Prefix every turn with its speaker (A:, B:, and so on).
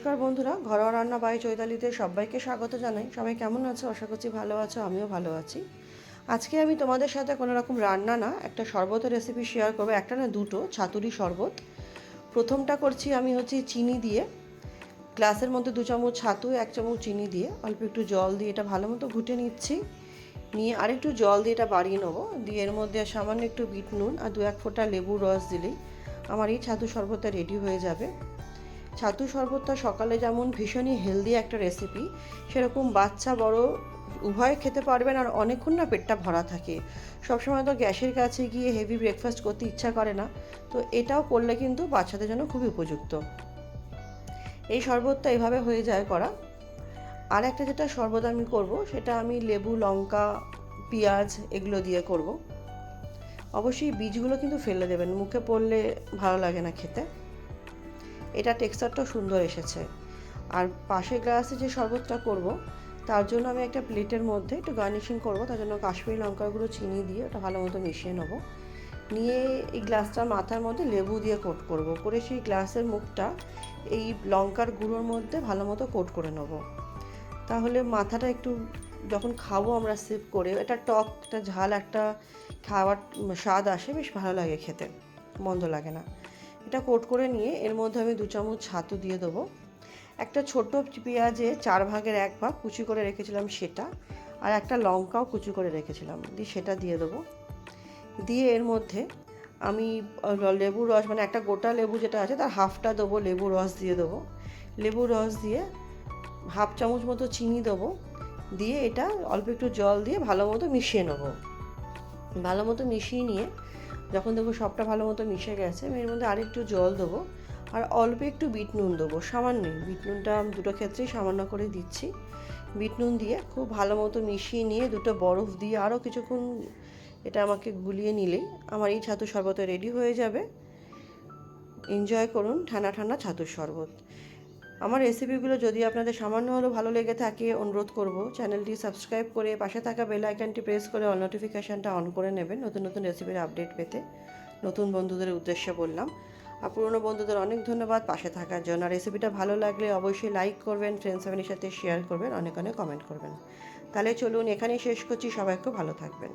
A: নমস্কার বন্ধুরা, ঘরোয়া রান্না বাই চৈতালিতে সবাইকে স্বাগত জানাই। সবাই কেমন আছো? আশা করছি ভালো আছো, আমিও ভালো আছি। আজকে আমি তোমাদের সাথে কোনো রকম রান্না না, একটা শরবতের রেসিপি শেয়ার করব। একটা না দুটো, ছাতুরি শরবত। প্রথমটা করছি আমি হচ্ছে চিনি দিয়ে। গ্লাসের মধ্যে দু চামচ ছাতু, এক চামচ চিনি দিয়ে। অল্প একটু জল দিয়ে এটা ভালো মতো ঘুটে নিচ্ছি। নিয়ে আরেকটু জল দিয়ে এটা বাড়িয়ে নেব। দিয়ে এর মধ্যে সামান্য একটু বিট নুন আর দু এক ফোঁটা লেবুর রস দিলেই আমার এই ছাতু শরবতটা রেডি হয়ে যাবে। ছাতু শরবতটা সকালে যেমন ভীষণই হেলদি একটা রেসিপি সেরকম বাচ্চা বড় উভয় খেতে পারবেন আর অনেকক্ষণ না পেটটা ভরা থাকে। সবসময় তো গ্যাসের কাছে গিয়ে হেভি ব্রেকফাস্ট করতে ইচ্ছা করে না, তো এটাও করলে কিন্তু বাচ্চাদের জন্য খুবই উপযুক্ত। এই শরবতটা এভাবে হয়ে যায় করা। আর একটা যেটা শরবত আমি করব, সেটা আমি লেবু, লঙ্কা, পেঁয়াজ এগুলো দিয়ে করব। অবশ্যই বীজগুলো কিন্তু ফেলে দেবেন, মুখে পড়লে ভালো লাগে না খেতে। এটা টেক্সচারটাও সুন্দর এসেছে। আর পাশের গ্লাসে যে শরবতটা করব, তার জন্য আমি একটা প্লেটের মধ্যে একটু গার্নিশিং করব, তার জন্য কাশ্মীরি লঙ্কাগুলো চিনি দিয়ে ওটা ভালো মতো মিশিয়ে নেব। নিয়ে এই গ্লাসটার মাথার মধ্যে লেবু দিয়ে কোট করব, করে সেই গ্লাসের মুখটা এই লঙ্কার গুঁড়োর মধ্যে ভালো মতো কোট করে নেব। তাহলে মাথাটা একটু যখন খাব আমরা সিপ করে এটা টক, একটা ঝাল, একটা খাওয়ার স্বাদ আসে, বেশ ভালো লাগে খেতে। মন্দ লাগে না। এটা কোট করে নিয়ে এর মধ্যে আমি দু চামচ ছাতু দিয়ে দেবো। একটা ছোট পেঁয়াজে চার ভাগের এক ভাগ কুচি করে রেখেছিলাম সেটা, আর একটা লঙ্কাও কুচি করে রেখেছিলাম। দিয়ে সেটা দিয়ে দেবো। দিয়ে এর মধ্যে আমি লেবু রস মানে একটা গোটা লেবু যেটা আছে তার হাফটা দেবো লেবু রস দিয়ে দেবো। লেবু রস দিয়ে হাফ চামচ মতো চিনি দেবো। দিয়ে এটা অল্প একটু জল দিয়ে ভালো মতো মিশিয়ে নেব। ভালো মতো মিশিয়ে নিয়ে যখন দেখব সবটা ভালো মতো মিশে গেছে, আমি এর মধ্যে আরেকটু জল দেবো, আর অল্প একটু বিট নুন দেবো, সামান্য বিট নুনটা দুটো ক্ষেত্রেই সামান্য করে দিচ্ছি। বিট নুন দিয়ে খুব ভালো মতো মিশিয়ে নিয়ে দুটো বরফ দিয়ে আরও কিছুক্ষণ এটা আমাকে গুলিয়ে নিলেই আমার এই ছাতু শরবত রেডি হয়ে যাবে। এনজয় করুন ঠান্ডা ঠান্ডা ছাতুর শরবত। আমার রেসিপিগুলো যদি আপনাদের সামান্য হলেও ভালো লেগে থাকে, অনুরোধ করব, চ্যানেলটি সাবস্ক্রাইব করে পাশে থাকা বেল আইকনটি প্রেস করে অল নোটিফিকেশানটা অন করে নেবেন নতুন নতুন রেসিপির আপডেট পেতে। নতুন বন্ধুদের উদ্দেশ্যে বললাম। আর পুরনো বন্ধুদের অনেক ধন্যবাদ পাশে থাকার জন্য। আর রেসিপিটা ভালো লাগলে অবশ্যই লাইক করবেন ফ্রেন্ডস ফ্যামিলির সাথে শেয়ার করবেন, অনেক অনেক কমেন্ট করবেন। তাহলে চলুন এখানেই শেষ করছি। সবাই খুব ভালো থাকবেন।